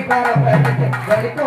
பறவை பறவை வலிக்கு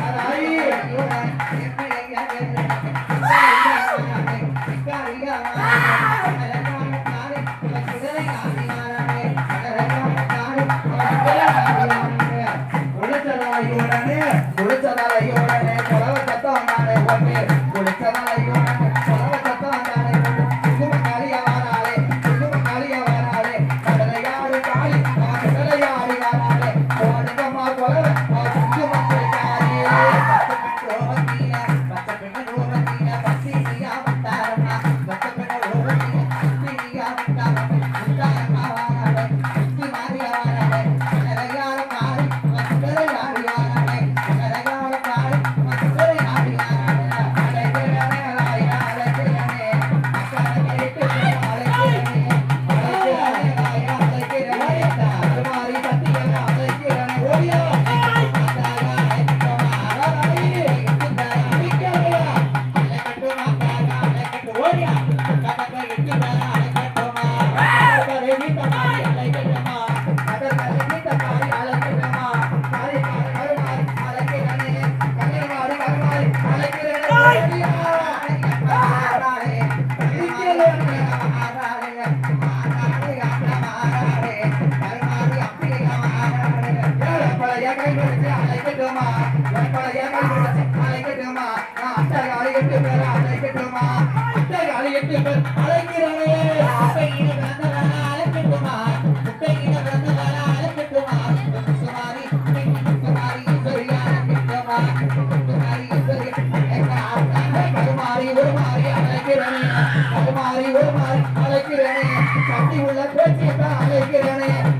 அழைக்கட்டுமா அழைக்கிறானே அழைக்கட்டுமா அழைக்கிறேனே சக்தி உள்ள பேச்சியத்தான் அழைக்கிறேனே.